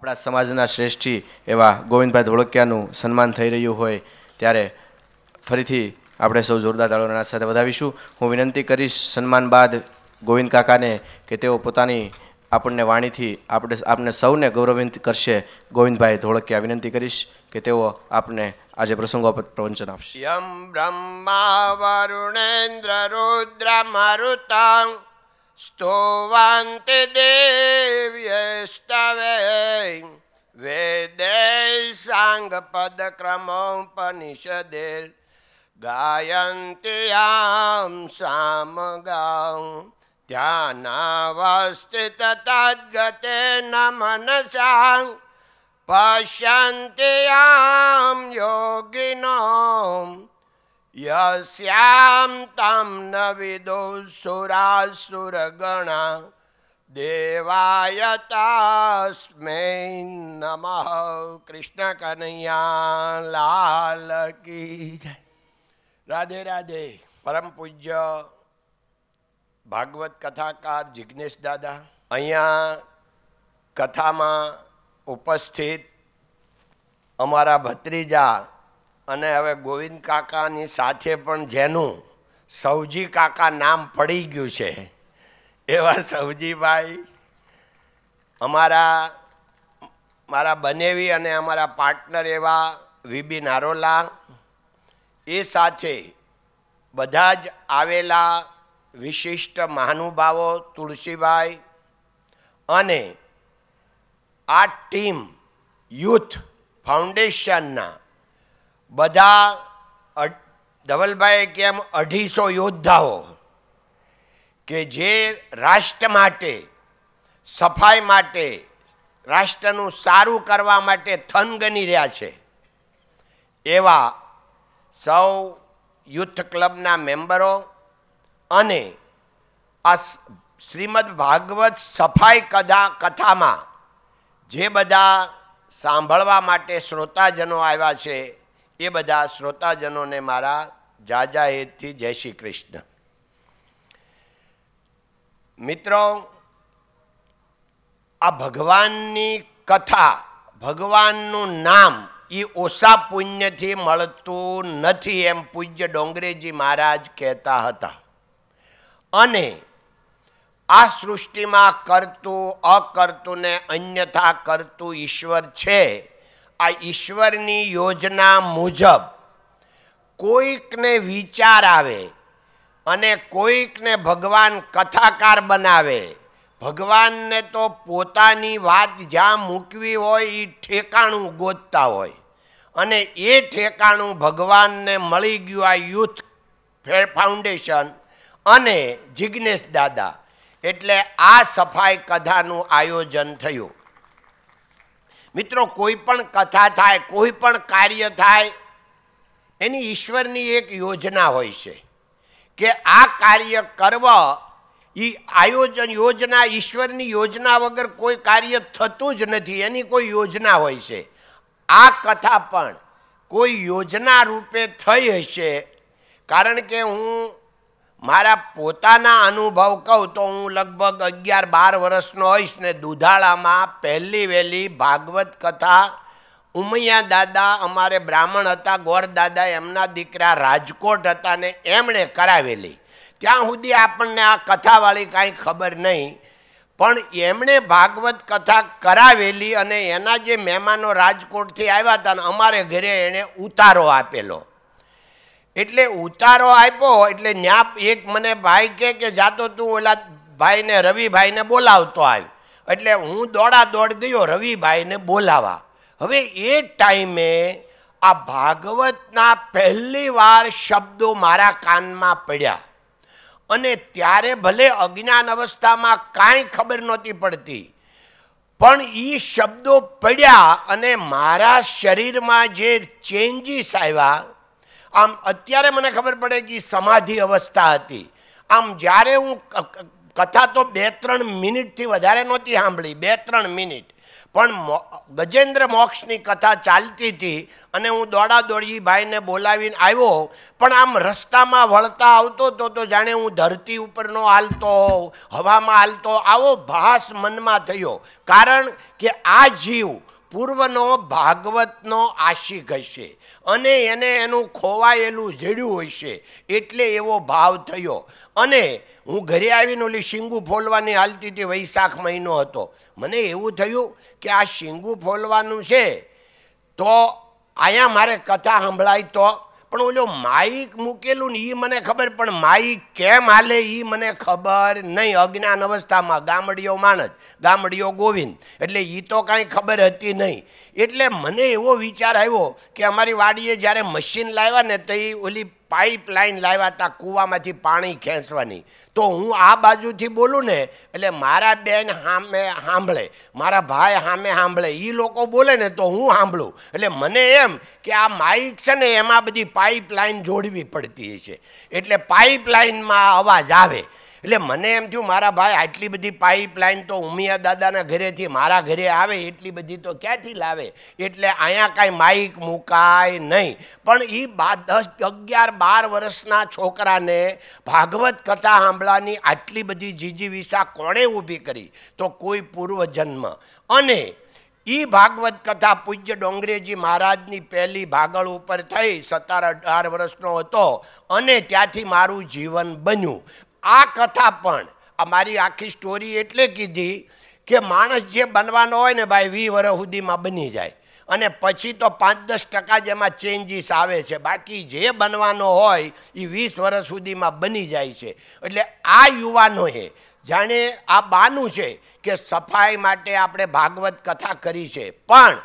આપણા સમાજના શ્રેષ્ઠી એવા ગોવિંદભાઈ ધોળકિયાનું સન્માન થઈ રહ્યું હોય ત્યારે ફરીથી આપણે સૌ જોરદાર દાળોના સાથે વધાવીશું. હું વિનંતી કરીશ સન્માન બાદ ગોવિંદ કાકાને કે તેઓ પોતાની આપણને વાણીથી આપણે આપને સૌને ગૌરવિત કરશે ગોવિંદભાઈ ધોળકિયા. વિનંતી કરીશ કે તેઓ આપને આજે પ્રસંગોપત પ્રવચન આપશે. યમ બ્રહ્મા વરુણેન્દ્ર રુદ્ર મરુતં સ્તોવાંતે દેવ્યસ્તવે વેદે સાંગ પદ ક્રમોપનિષદે ગાયંતિ યામ સામ ગાઉં ધ્યાનાવસ્થિત તદ્ગતે ન મનસા પશ્યંતિ યોગિનો યશ્યામ તમ ન વિદો સુરાસુરગણા દેવાય તસ્મે નમ કૃષ્ણ કનૈયા લાલ કી જય રાધે રાધે પરમ પૂજ્ય ભાગવત કથાકાર જિજ્ઞેશ દાદા અહીંયા કથામાં ઉપસ્થિત અમારા ભત્રીજા અને હવે ગોવિંદ કાકાની સાથે પણ જેનું સૌજી કાકા નામ પડી ગયું છે, એવા સૌજીભાઈ અમારા, મારા બનેવી અને અમારા પાર્ટનર એવા વીબી નારોલા, એ સાથે બધા જ આવેલા વિશિષ્ટ મહાનુભાવો તુલસીભાઈ અને આ ટીમ યુથ ફાઉન્ડેશનના બધા ધવલભાઈ ધવલભાઈએ કેમ અઢીસો યોદ્ધાઓ કે જે રાષ્ટ્ર માટે, સફાઈ માટે, રાષ્ટ્રનું સારું કરવા માટે થનગની રહ્યા છે, એવા સૌ યુથ ક્લબના મેમ્બરો અને આ શ્રીમદ ભાગવત સફાઈ કથા કથામાં જે બધા સાંભળવા માટે શ્રોતાજનો આવ્યા છે એ બધા શ્રોતાજનોને મારા જાજા હેતથી જય શ્રી કૃષ્ણ. મિત્રો, આ ભગવાનની કથા, ભગવાનનું નામ એ ઓછા પુણ્યથી મળતું નથી એમ પૂજ્ય ડોંગરેજી મહારાજ કહેતા હતા. અને આ સૃષ્ટિમાં કરતું અકર્તું ને અન્યથા કરતું ઈશ્વર છે આ ઈશ્વરની યોજના મુજબ કોઈકને વિચાર આવે અને કોઈકને ભગવાન કથાકાર બનાવે, ભગવાનને તો પોતાની વાત જ્યાં મૂકવી હોય એ ઠેકાણું ગોતતા હોય અને એ ઠેકાણું ભગવાનને મળી ગયું આ યુથ ફાઉન્ડેશન અને જિજ્ઞેશ દાદા. એટલે આ સફાઈ કથાનું આયોજન થયું. મિત્રો, કોઈ પણ કથા થાય, કોઈ પણ કાર્ય થાય, એની ઈશ્વરની એક યોજના હોય છે કે આ કાર્ય કરવા એ આયોજન યોજના, ઈશ્વરની યોજના વગર કોઈ કાર્ય થતું જ નથી, એની કોઈ યોજના હોય છે. આ કથા પણ કોઈ યોજના રૂપે થઈ હશે, કારણ કે હું મારા પોતાના અનુભવ કહું તો હું લગભગ અગિયાર બાર વર્ષનો હોઈશ ને દુધાળામાં પહેલી વહેલી ભાગવત કથા ઉમૈયા દાદા અમારે બ્રાહ્મણ હતા, ગોર દાદા, એમના દીકરા રાજકોટ હતા ને એમણે કરાવેલી. ત્યાં સુધી આપણને આ કથાવાળી કાંઈ ખબર નહીં, પણ એમણે ભાગવત કથા કરાવેલી અને એના જે મહેમાનો રાજકોટથી આવ્યા હતા ને અમારે ઘરે એણે ઉતારો આપેલો. એટલે ઉતારો આપ્યો એટલે ન્યા એક મને ભાઈ કહે કે જાતો તું ઓલા ભાઈને, રવિભાઈને બોલાવતો આવ એટલે હું દોડા દોડ ગયો રવિભાઈને બોલાવા. હવે એ ટાઈમે આ ભાગવતના પહેલી વાર શબ્દો મારા કાનમાં પડ્યા. અને ત્યારે ભલે અજ્ઞાન અવસ્થામાં કાંઈ ખબર નહોતી પડતી, પણ એ શબ્દો પડ્યા અને મારા શરીરમાં જે ચેન્જીસ આવ્યા આમ અત્યારે મને ખબર પડે કે સમાધિ અવસ્થા હતી. આમ જ્યારે હું કથા તો બે ત્રણ મિનિટથી વધારે નહોતી સાંભળી, બે ત્રણ મિનિટ. પણ ગજેન્દ્ર મોક્ષની કથા ચાલતી હતી અને હું દોડા દોડી ભાઈને બોલાવીને આવ્યો, પણ આમ રસ્તામાં વળતા આવતો તો તો જાણે હું ધરતી ઉપરનો હાલતો હવામાં હાલતો આવો ભાસ મનમાં થયો. કારણ કે આ જીવ પૂર્વનો ભાગવતનો આશિક હશે. અને એને એનું ખોવાયેલું જડ્યું હશે એટલે એવો ભાવ થયો. અને હું ઘરે આવીને ઓલી શીંગું ફોલવાની હાલતી હતી વૈશાખ મહિનો હતો. મને એવું થયું કે આ શીંગું ફોલવાનું છે તો અહીંયા મારે કથા સંભળાય તો પણ ઓલો માઈક મૂકેલું ને એ મને ખબર, પણ માઈક કેમ હાલે એ મને ખબર નહીં. અજ્ઞાન અવસ્થામાં ગામડીઓ માણસ, ગામડીઓ ગોવિંદ, એટલે એ તો કાંઈ ખબર હતી નહીં. એટલે મને એવો વિચાર આવ્યો કે અમારી વાડીએ જ્યારે મશીન લાવ્યા ને તો એ ઓલી પાઇપ લાઈન લાવ્યા હતા કૂવામાંથી પાણી ખેંચવાની. તો હું આ બાજુથી બોલું ને, એટલે મારા બેન સામે સાંભળે મારા ભાઈ સામે સાંભળે એ લોકો બોલે ને તો હું સાંભળું એટલે મને એમ કે આ માઇક છે ને, એમાં બધી પાઇપ લાઈન જોડવી પડતી છે એટલે પાઇપ લાઈનમાં અવાજ આવે. એટલે મને એમ થયું, મારા ભાઈ, આટલી બધી પાઇપ લાઈન તો ઉમિયા દાદાના ઘરેથી મારા ઘરે આવે, એટલી બધી તો ક્યાંથી લાવે? એટલે અહીંયા કાંઈ માઇક મુકાય નહીં. પણ એ બા, દસ, અગિયાર, બાર વર્ષના છોકરાને ભાગવત કથા સાંભળવાની આટલી બધી જીજી વિસા કોણે ઊભી કરી? તો કોઈ પૂર્વજન્મ. અને એ ભાગવત કથા પૂજ્ય ડોંગરેજી મહારાજની પહેલી ભાગળ ઉપર થઈ, સત્તર અઢાર વર્ષનો હતો, અને ત્યાંથી મારું જીવન બન્યું. આ કથા પણ મારી આખી સ્ટોરી એટલે કીધી કે માણસ જે બનવાનો હોય ને ભાઈ વી વર્ષ સુધીમાં બની જાય. અને પછી તો પાંચ દસ ટકા જ એમાં ચેન્જીસ આવે છે. બાકી જે બનવાનો હોય એ વીસ વર્ષ સુધીમાં બની જાય છે. એટલે આ યુવાનોએ જાણે આ બાનું છે કે સફાઈ માટે આપણે ભાગવત કથા કરી છે. પણ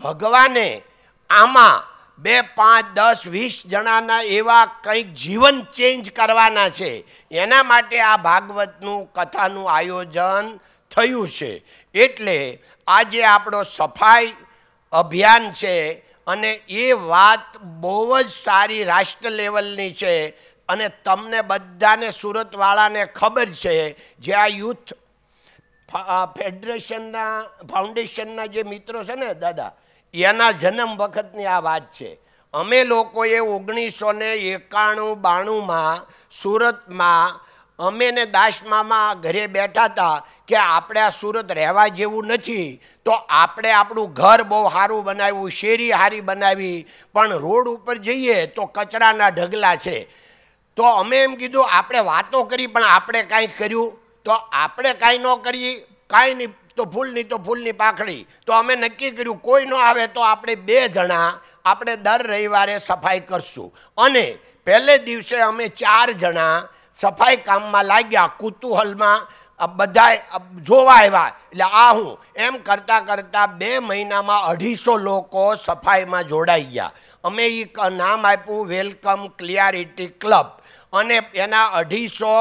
ભગવાને આમાં બે, પાંચ, દસ, વીસ જણાના એવા કંઈક જીવન ચેન્જ કરવાના છે. એના માટે આ ભાગવતનું કથાનું આયોજન થયું છે. એટલે આજે આપણો સફાઈ અભિયાન છે અને એ વાત બહુ જ સારી રાષ્ટ્ર લેવલની છે અને તમને બધાને સુરતવાળાને ખબર છે જે આ યુથ ફેડરેશનના ફાઉન્ડેશનના જે મિત્રો છે ને દાદા એના જન્મ વખતની આ વાત છે. અમે લોકોએ ઓગણીસો ને એકાણું બાણુંમાં સુરતમાં અમે ને દાસમામા ઘરે બેઠા હતા કે આપણે આ સુરત રહેવા જેવું નથી, તો આપણે આપણું ઘર બહુ સારું બનાવ્યું, શેરી સારી બનાવી, પણ રોડ ઉપર જઈએ તો કચરાના ઢગલા છે. તો અમે એમ કીધું, આપણે વાતો કરી, પણ આપણે કાંઈ કર્યું? તો આપણે કાંઈ ન કરીએ કાંઈ નહીં. તો ફૂલની તો ફૂલની પાખડી. તો અમે નક્કી કર્યું, કોઈ ન આવે તો આપણે બે જણા આપણે દર રવિવારે સફાઈ કરશું. અને પહેલે દિવસે અમે ચાર જણા સફાઈ કામમાં લાગ્યા, કુતૂહલમાં બધા જોવા આવ્યા. એટલે આ હું, એમ કરતાં કરતાં બે મહિનામાં અઢીસો લોકો સફાઈમાં જોડાઈ ગયા. અમે એ નામ આપ્યું, વેલકમ ક્લિયારિટી ક્લબ. અને એના અઢીસો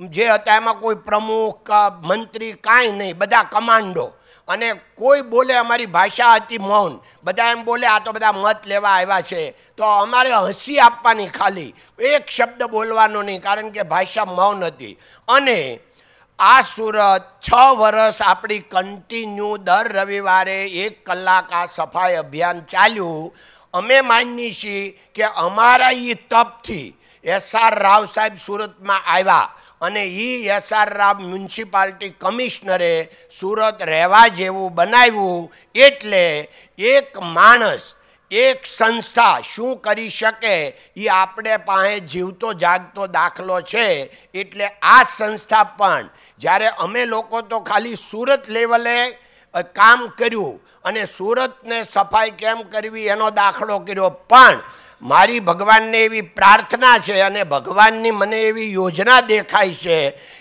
જે હતા એમાં કોઈ પ્રમુખ મંત્રી કાંઈ નહીં, બધા કમાન્ડો. અને કોઈ બોલે અમારી ભાષા હતી મૌન, બધા એમ બોલે, આ તો બધા મત લેવા આવ્યા છે. તો અમારે હસી આપવાની ખાલી, એક શબ્દ બોલવાનો નહીં, કારણ કે ભાષા મૌન હતી. અને આ સુરત છ વર્ષ આપણી કન્ટિન્યુ દર રવિવારે એક કલાક આ સફાઈ અભિયાન ચાલ્યું. અમે માનીએ છીએ કે અમારા એ તપથી એસ આર રાવ સાહેબ સુરતમાં આવ્યા. અને A S R Rao municipality કમિશનરે સુરત રહેવા જેવું બનાવ્યું એટલે એક માણસ, એક સંસ્થા શું કરી શકે? એ આપણે પાસે જીવતો જાગતો દાખલો છે. એટલે આ સંસ્થા પણ, જ્યારે અમે લોકો તો ખાલી સુરત લેવલે કામ કર્યું અને સુરતને સફાઈ કેમ કરવી એનો દાખલો કર્યો. પણ મારી ભગવાનને એવી પ્રાર્થના છે અને ભગવાનની મને એવી યોજના દેખાય છે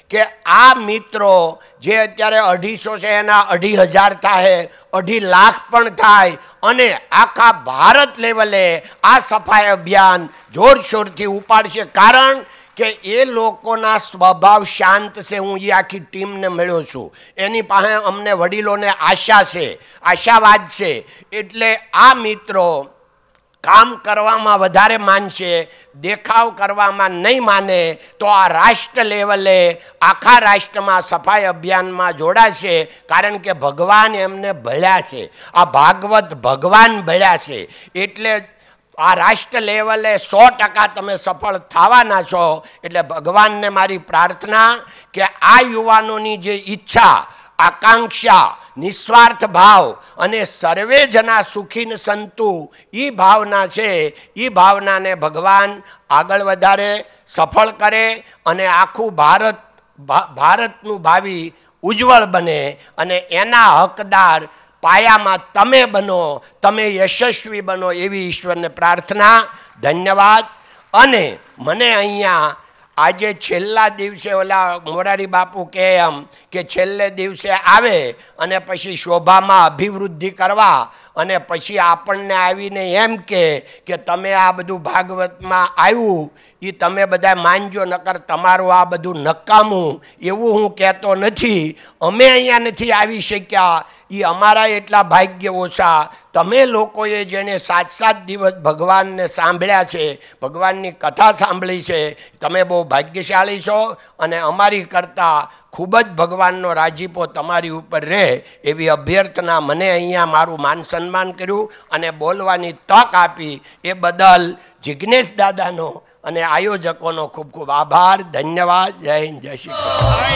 કે આ મિત્રો જે અત્યારે અઢીસો છે એના અઢી હજાર થાય અઢી લાખ પણ થાય અને આખા ભારત લેવલે આ સફાઈ અભિયાન જોરશોરથી ઉપાડશે. કારણ કે એ લોકોના સ્વભાવ શાંત છે. હું એ આખી ટીમને મળ્યો છું. એની પાસે અમને વડીલોને આશા છે, આશાવાદ છે. એટલે આ મિત્રો કામ કરવામાં વધારે માનશે, દેખાવ કરવામાં નહીં માને, તો આ રાષ્ટ્ર લેવલે આખા રાષ્ટ્રમાં સફાઈ અભિયાનમાં જોડાશે, કારણ કે ભગવાન એમને ભળ્યા છે. આ ભાગવત ભગવાન ભળ્યા છે. એટલે આ રાષ્ટ્ર લેવલે સો ટકા તમે સફળ થવાના છો, એટલે ભગવાનને મારી પ્રાર્થના કે આ યુવાનોની જે ઈચ્છા આકાંક્ષા, નિસ્વાર્થ ભાવ અને સર્વે જના સુખીન સંતુ એ ભાવના છે એ ભાવનાને ભગવાન આગળ વધારે, સફળ કરે અને આખું ભારત ભારતનું ભાવિ ઉજ્જવળ બને અને એના હકદાર પાયામાં તમે બનો, તમે યશસ્વી બનો એવી ઈશ્વરને પ્રાર્થના, ધન્યવાદ. અને મને અહીંયા આજે છેલ્લા દિવસે ઓલા મોરારી બાપુ કહે એમ કે છેલ્લે દિવસે આવે અને પછી શોભામાં અભિવૃદ્ધિ કરવા અને પછી આપણને આવીને એમ કે કે તમે આ બધું ભાગવતમાં આવ્યું એ તમે બધા માનજો, નકર તમારું આ બધું નકામું, એવું હું કહેતો નથી. અમે અહીંયા નથી આવી શક્યા. એ અમારા એટલા ભાગ્ય ઓછા. તમે લોકોએ જેને સાત સાત દિવસ ભગવાનને સાંભળ્યા છે, ભગવાનની કથા સાંભળી છે, તમે બહુ ભાગ્યશાળી છો અને અમારી કરતાં ખૂબ જ ભગવાનનો રાજીપો તમારી ઉપર રહે એવી અભ્યર્થના મને અહીંયા મારું માન સન્માન કર્યું અને બોલવાની તક આપી. એ બદલ જિજ્ઞેશ દાદાનો અને આયોજકોનો ખૂબ ખૂબ આભાર, ધન્યવાદ, જય હિન્દ, જય શ્રી કૃષ્ણ.